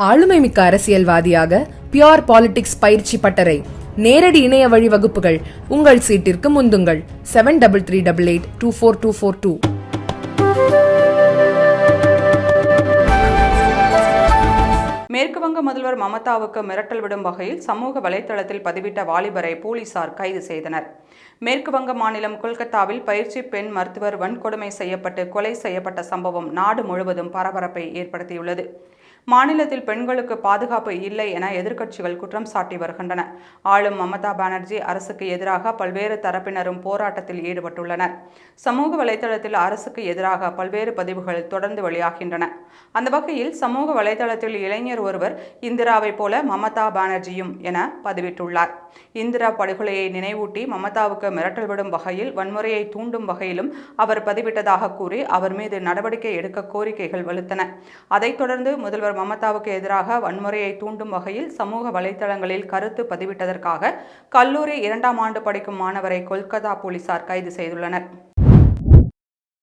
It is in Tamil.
ஆளுமைமிக்க அரசியல்வாதியாக பியோர் பாலிடிக்ஸ் பயிற்சி பட்டறை. நேரடி இணைய வழி வகுப்புகள். உங்கள் சீட்டிற்கு முந்துங்கள். Seven double three double eight two four two four two மேற்குவங்க முதல்வர் மமதாவுக்கு மிரட்டல் விடும் வகையில் சமூக வலைதளத்தில் பதிவிட்ட வாலிபரை போலீசார் கைது செய்தனர். மேற்குவங்க மாநிலம் கொல்கத்தாவில் பயிற்சி பெண் மருத்துவர் வன்கொடுமை செய்யப்பட்டு கொலை செய்யப்பட்ட சம்பவம் நாடு முழுவதும் பரபரப்பை ஏற்படுத்தியுள்ளது. மாநிலத்தில் பெண்களுக்கு பாதுகாப்பு இல்லை என எதிர்க்கட்சிகள் குற்றம் சாட்டி வருகின்றன. ஆளும் மமதா பானர்ஜி அரசுக்கு எதிராக பல்வேறு தரப்பினரும் போராட்டத்தில் ஈடுபட்டுள்ளனர். சமூக வலைதளத்தில் அரசுக்கு எதிராக பல்வேறு பதிவுகள் தொடர்ந்து வெளியாகின்றன. அந்த வகையில் சமூக வலைதளத்தில் இளைஞர் ஒருவர் இந்திராவைப் போல மமதா பானர்ஜியும் என பதிவிட்டுள்ளார். இந்திரா படுகொலையை நினைவூட்டி மமதாவுக்கு மிரட்டல் விடும் வகையில் வன்முறையை தூண்டும் வகையிலும் அவர் பதிவிட்டதாக கூறி அவர் மீது நடவடிக்கை எடுக்க கோரிக்கைகள் வலுத்தன. அதைத் தொடர்ந்து முதல்வர் முதல்வர் மமதாவுக்கு எதிராக வன்முறையை தூண்டும் வகையில் சமூக வலைதளங்களில் கருத்து பதிவிட்டதற்காக கல்லூரி இரண்டாம் ஆண்டு படிக்கும் மாணவரை கொல்கத்தா போலீசார் கைது செய்துள்ளனர்.